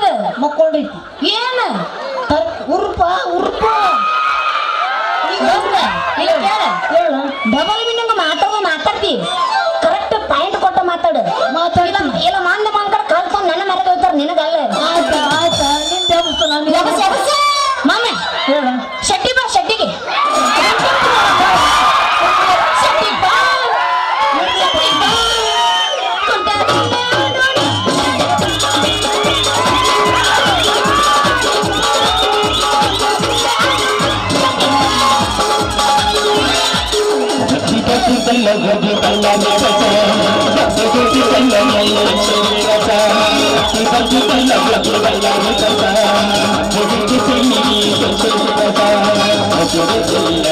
ಏನದ? ಮಕ್ಕೊಂಡೈತಿ ಏನ? ಉರ್ಪ ಉರ್ಪ. Double meaning ಮಾತಾಡೋ ಮಾತಾಡ್ತಿ. ಕರೆಕ್ಟ್ ಪಾಯಿಂಟ್ ಕೊಟ್ಟ ಮಾತಾಡು. ಮಾತಾಡಿಲ್ಲ ಇಲ್ಲ ಮಾಂದ ಮಾಂದ ಕಳ್ಕೊಂಡು ನನ್ನ ಮರದ ಹೋಗ್ತಾರೆ ನಿನಗಲ್ಲ ಆಯ್ತಾ ಆಯ್ತಾ. ನಿಂದ కళ్ళ గొడ్లు కళ్ళ గొడ్లు కళ్ళ గొడ్లు కళ్ళ గొడ్లు కళ్ళ గొడ్లు కళ్ళ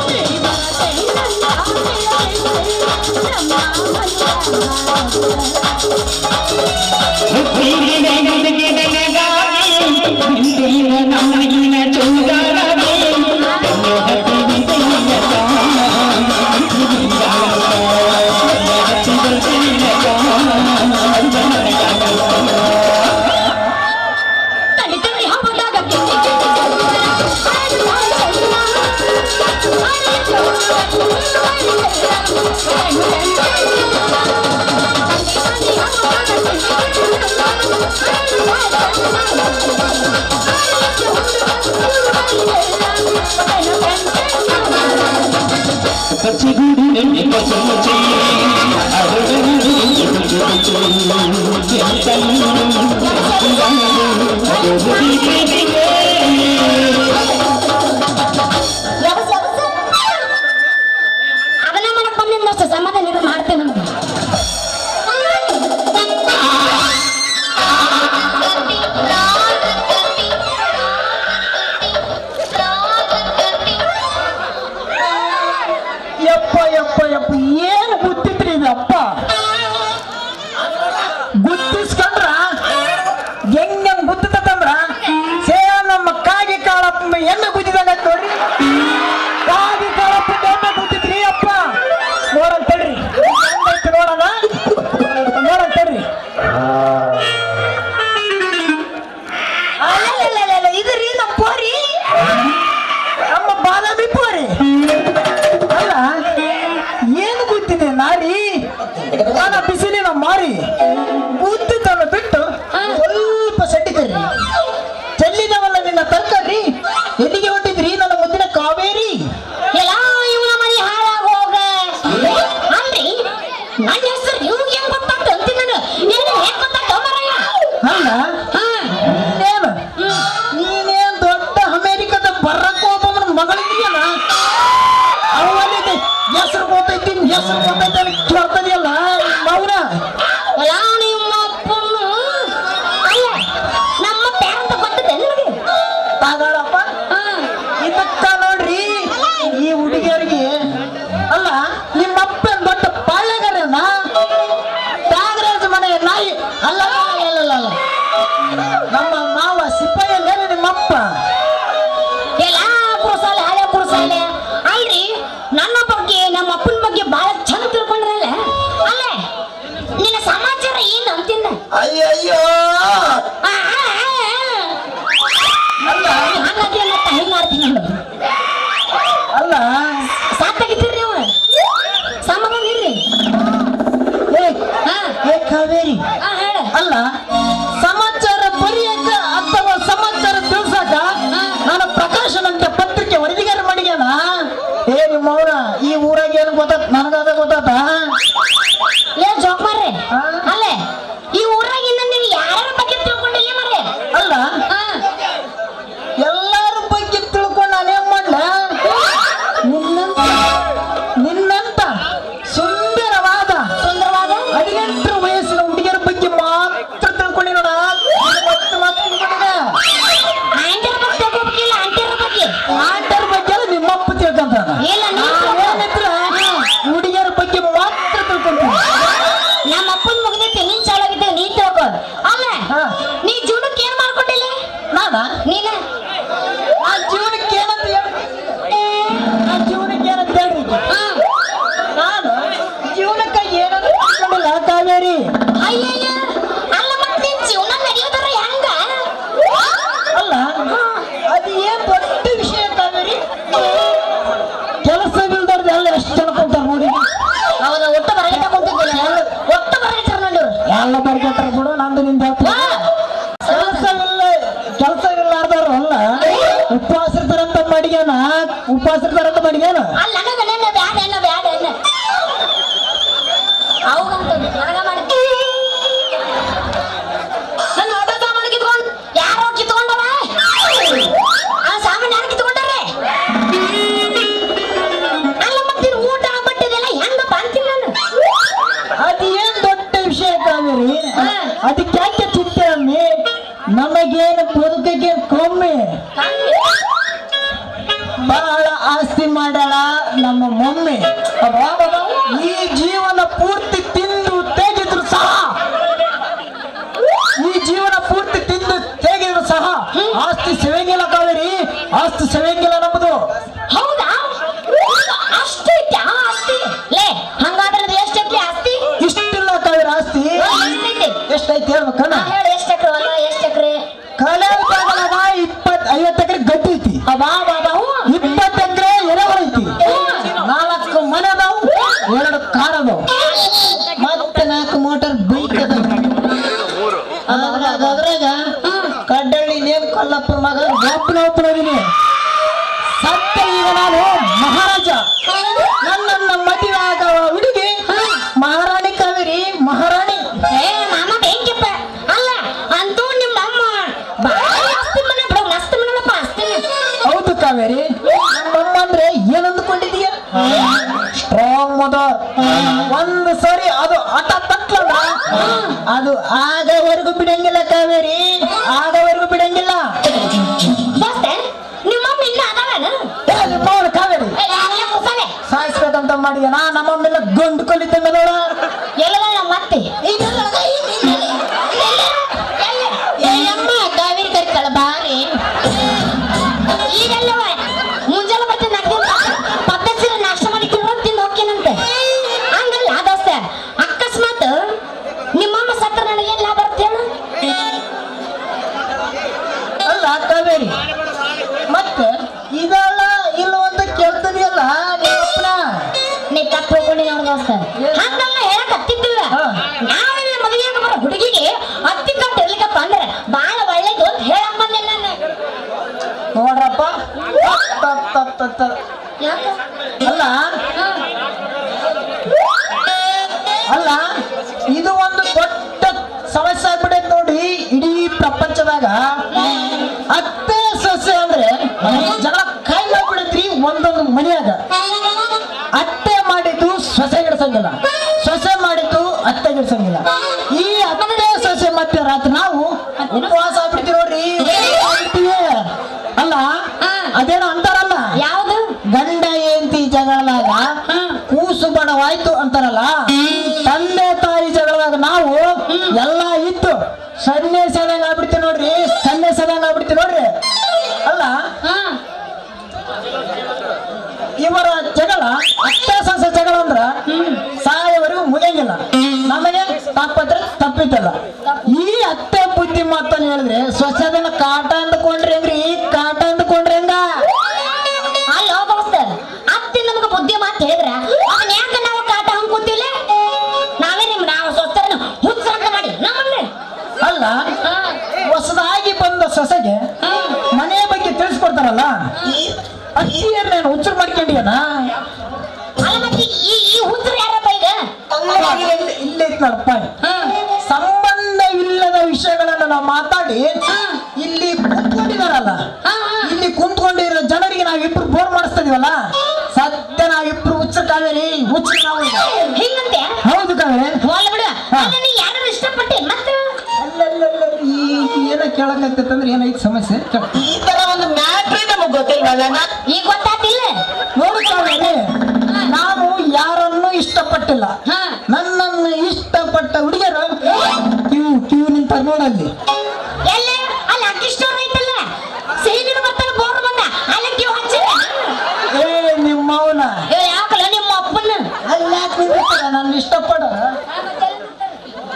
ನಮ್ಮ ಚೌದಾರ పచ్చిగూడి నిన్ను కోసం చెయ్యి. ಉಪವಾಸ ತರಂತ ಮಾಡಿಯಾನ ಉಪವಾಸ ತರಂತ ಮಾಡಿಯಾನ ಈ ಜೀವನ ಪೂರ್ತಿ ತಿಂದು ತೇಗಿದ್ರು ಸಹ. ಈ ಜೀವನ ಪೂರ್ತಿ ತಿಂದು ತೇಗಿದ್ರು ಸಹ. ಆಸ್ತಿ ಸೆವೆಂಗಿಲ್ಲ ಕಾವೇರಿ. ಆಸ್ತಿ ಸೆವೆಂಗಿಲ್ಲ ನಮ್ಮದು ಹೌದಾ? ಅಷ್ಟು ಐತ್ಯಾ ಆಸ್ತಿ? ಲೇ ಹಂಗಾದ್ರೆ ಎಷ್ಟೈತಿ ಆಸ್ತಿ? ಇಷ್ಟಿಲ್ಲ ಕಾವೇರಿ ಆಸ್ತಿ. ಎಷ್ಟೈತಿ ಹೇಳ್ಬೇಕಣ್ಣ? ಒಂದು ಸರಿ ಅದು ಹಠ ತಟ್ಲಲ್ಲ ಅದು ಆಗವರೆಗೂ ಬಿಡಂಗಿಲ್ಲ ಕಾವೇರಿ. ಆಗವರೆಗೂ ಬಿಡಂಗಿಲ್ಲ. ಕಾವೇರಿ. ಸಾಯಿಸ್ಬೇಕಂತ ಮಾಡಿದ. ನಾ ನಮ್ಮಮ್ಮೆಲ್ಲ ಗಂಡು ಕೊಲ್ಲಿದ್ದಂಗ ನೋಡ ದೋಸ್ತ ಹಂಗಲ್ಲ ಹೇಳಕ್ ಹತ್ತಿದ್ದಿಲ್ಲ. ಹಾ. ನಾಳೆ ಮದುವೆ ಬರೋ ಹುಡುಗಿಗೆ ಹತ್ತಿ ಕಟ್ಟು ಇರ್ಲಿಕ್ಕಪ್ಪ ಅಂದ್ರೆ ಬಾಳ ಒಳ್ಳೇದು ಅಂತ ಹೇಳಕ್ ನಾನು. ನೋಡ್ರಪ್ಪ. ಯಾಕ? ಅಲ್ಲ. ಅಲ್ಲ ಇದು ಒಂದು ದೊಡ್ಡ ಸಮಸ್ಯೆ ಆಗ್ಬಿಟ್ಟೈತೆ ನೋಡಿ ಇಡೀ ಪ್ರಪಂಚದಾಗ. ಅತ್ತೆ ಸೊಸೆ ಅಂದ್ರೆ ಜಗಳ ಕಾಯಿ ಮಾಡ್ಬಿಡೈತ್ರಿ ಒಂದೊಂದು ಮನೆಯಾಗ. ಬಡವಾಯ್ತು ಅಂತಾರಲ್ಲ? ತಂದೆ ತಾಯಿ ಜಗಳದಾಗ ನಾವು ಎಲ್ಲ ಇತ್ತು. ಸನ್ಯಾಸದಾಗ ಆಗ್ಬಿಡ್ತೀವಿ ನೋಡ್ರಿ ಸನ್ಯಾಸದಾಗ ಆಗ್ಬಿಡ್ತೀವಿ ನೋಡ್ರಿ. ಅಲ್ಲ ಇವರ ಜಗಳ ಅಷ್ಟ ಸೊಸೆ ಜಗಳ ಅಂದ್ರ ಸಾಯವರೆಗೂ ಮುಗಿಯಂಗಿಲ್ಲ. ನಮಗೆ ತಪ್ಪತ್ರ ತಪ್ಪಿತಲ್ಲ. ಈ ಅತ್ತೆ ಬುದ್ಧಿ ಮಾತನ್ನು ಹೇಳಿದ್ರೆ ಸ್ವಚ್ಛದನ್ನ ಕಾಟ ಅಂದ್ಕೊಂಡ್ರಿ ಹೆಂಗ್ರಿ? ತಿಳಿಸ್ಕೊಡ್ತಾರಲ್ಲ ನಾನು ಹುಚ್ಚರು ಮಾಡ್ಕೊಂಡಿಯನ? ಅಲ್ಲ ಮತ್ತೆ ಈ ಈ ಹುಚ್ಚರು ಯಾರಪ್ಪ ಈಗ? ಇಲ್ಲೇ ನೋಡಪ್ಪ. ಸಂಬಂಧವಿಲ್ಲದ ವಿಷಯಗಳನ್ನ ನಾವು ಮಾತಾಡಿ ಇಲ್ಲಿ ಕುಂತ್ಕೊಂಡಿದಾರಲ್ಲ ಇಲ್ಲಿ ಕುಂತ್ಕೊಂಡಿರೋ ಜನರಿಗೆ ನಾವಿಬ್ರು ಬೋರ್ ಮಾಡಿಸ್ತಾ ಇದೀವಲ್ಲ ಸತ್ಯ ನಾವಿಬ್ರು ಹುಚ್ಚರು ಕಾವೇರಿ ಹುಚ್ಚರು ನಾವು. ಹಿಂಗಂತೆ? ಹೌದು ಕಾವೇರಿ. ಇಷ್ಟಪಟ್ಟೆ ಮತ್ತೆ? ಏನೋ ಕೇಳಕತ್ತಂದ್ರೆ ಏನೈತಿ ಸಮಸ್ಯೆ?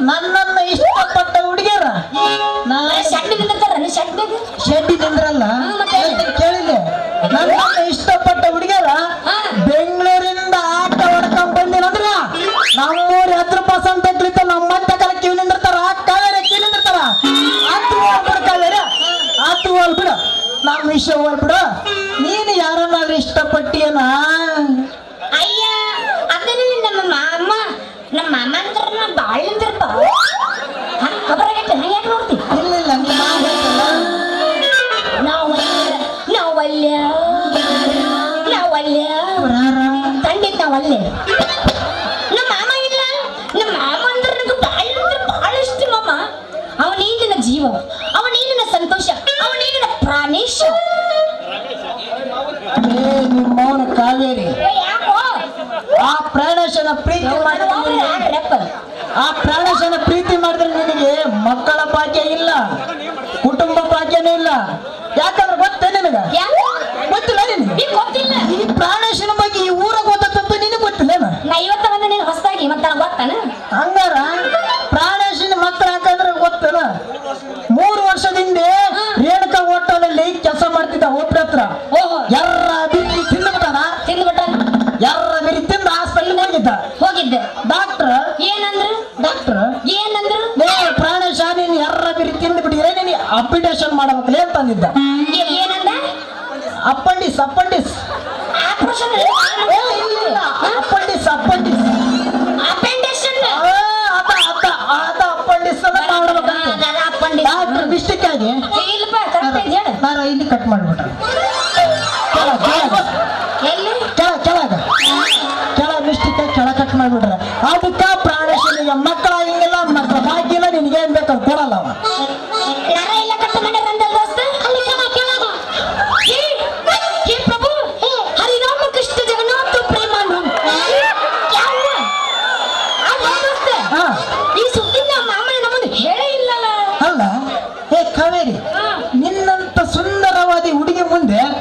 ನನ್ನನ್ನು ಇಷ್ಟಪಟ್ಟ ಹುಡುಗಿಯರ? ಶೆಡ್ಡಿ ಮತ್ತೆ? ಕೇಳಿದೆ. ನನ್ನನ್ನು ಇಷ್ಟಪಟ್ಟ ಹುಡುಗಿಯರ. ಬೆಂಗಳೂರಿಂದ ಆಟ ಹೊಡ್ಕೊಂಡ್ ಬಂದಿನಂದ್ರ ನಮ್ಮೂರ ಹತ್ತು ಪರ್ಸೆಂಟ್ ಅಂತ ನಮ್ಮಂತ ಕಾಲ ಕ್ಯೂ ನಿಂದಿರ್ತಾರ? ಕಾವೇರಿ ಕ್ಯೂ ನಿಂದಿರ್ತಾರ? ಆತು ಬಿಡ ಕಾವೇರಿ ಆತು ಹೋಗ್ಬಿಡ ನಮ್ಮ ವಿಷಯ ಹೋಗ್ಬಿಡು ನೀನು ಯಾರನ್ನಾದ್ರೂ ಇಷ್ಟಪಟ್ಟಿಯನ? ಜೀವ ಅವನೇನ ಸಂತೋಷ ಅವನೇನ ಪ್ರಾಣೇಶ. ಮೌನ ಕಾವೇರಿ ಆ ಪ್ರಾಣೇಶನ ಪ್ರೀತಿ ಆ ಪ್ರಾಣೇಶನ ಪ್ರೀತಿ ಮಾಡಿದ್ರೆ ನಿನಗೆ ಮಕ್ಕಳ ಭಾಗ್ಯ ಇಲ್ಲ ಕುಟುಂಬ ಭಾಗ್ಯನೂ ಇಲ್ಲ. ಯಾಕಂದ್ರೆ ಗೊತ್ತೇ ನಿನಗ? ಗೊತ್ತಿಲ್ಲ ಗೊತ್ತಿಲ್ಲ. ಈ ಪ್ರಾಣೇಶನ ಬಗ್ಗೆ ಈ ಊರಾಗ ಗೊತ್ತಂತ ನಿನಗೆ ಗೊತ್ತಿಲ್ಲ ನಾ ಇವತ್ತ ಬಂದ ನೀನು ಹೊಸದಾಗಿ ಮತ್ತೆ ಗೊತ್ತಾನ? ಹಂಗಾರ? ಅಪಿಟೇಷನ್ ಮಾಡಬೇಕಲೇ ತಂದಿದ್ದ. ಅಪ್ಪಂಡಿಸ್ ಅಪ್ಪಂಡಿಸ್ ಅಪ್ಪಂಡಿಸ್ ಅಪ್ಪಂಡಿಸ್ ಡಾಕ್ಟರ್ ನಾನು ಇಲ್ಲಿ ಕಟ್ ಮಾಡ್ಬಿಟ್ರೆ. ಕೆಳ ಕೆಳಗ ಕೆಳ ಮಿಸ್ಟೇಕ್ ಕೆಳ ಕಟ್ ಮಾಡ್ಬಿಟ್ರೆ. ಅದಕ್ಕೆ ಪ್ರಾಣೇಶ್ವರಿಗೆ ಮಕ್ಕಳ yapın diye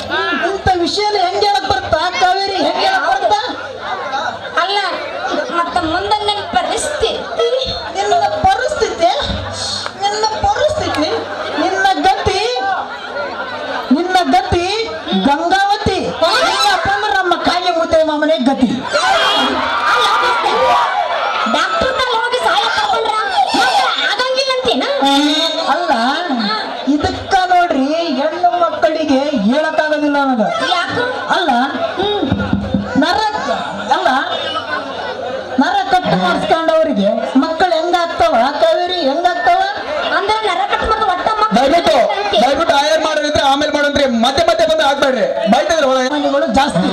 ಹಾಕ್ಬೇಡ್ರಿ ಬೈತಿದ್ರು ಜಾಸ್ತಿ.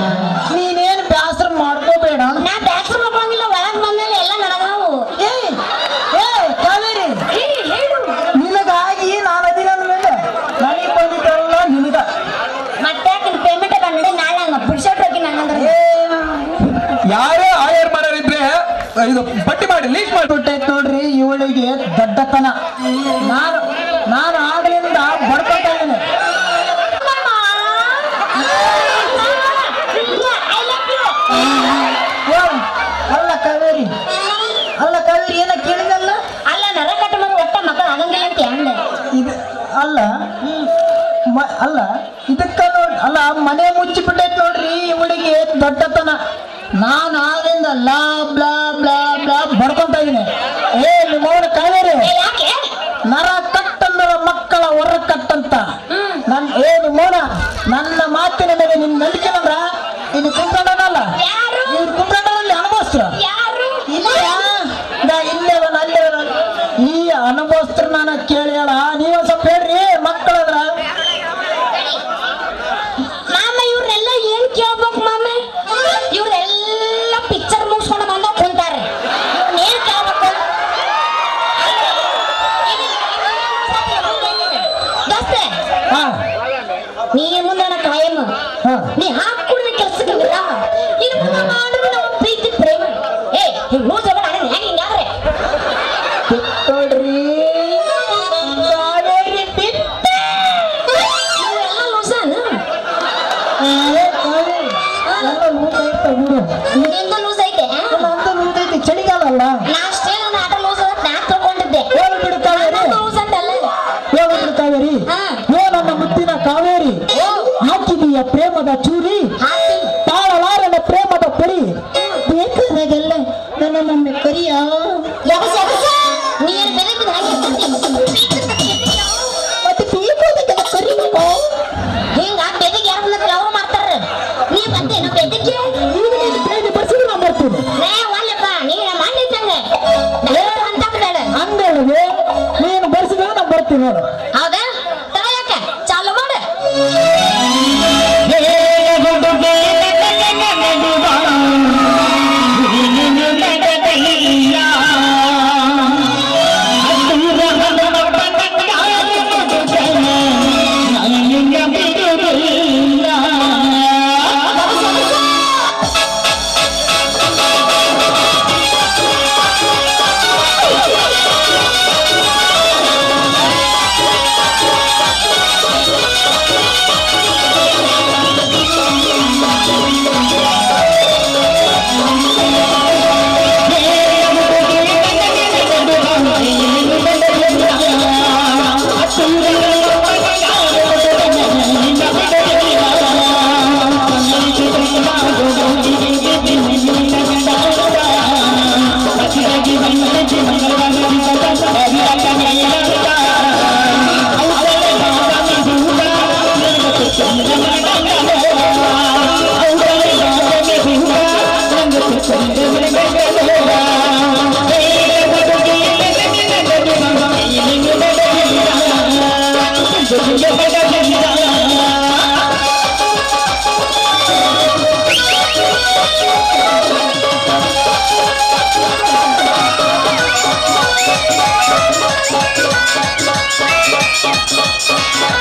tu Bye.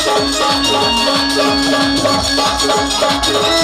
Thank you.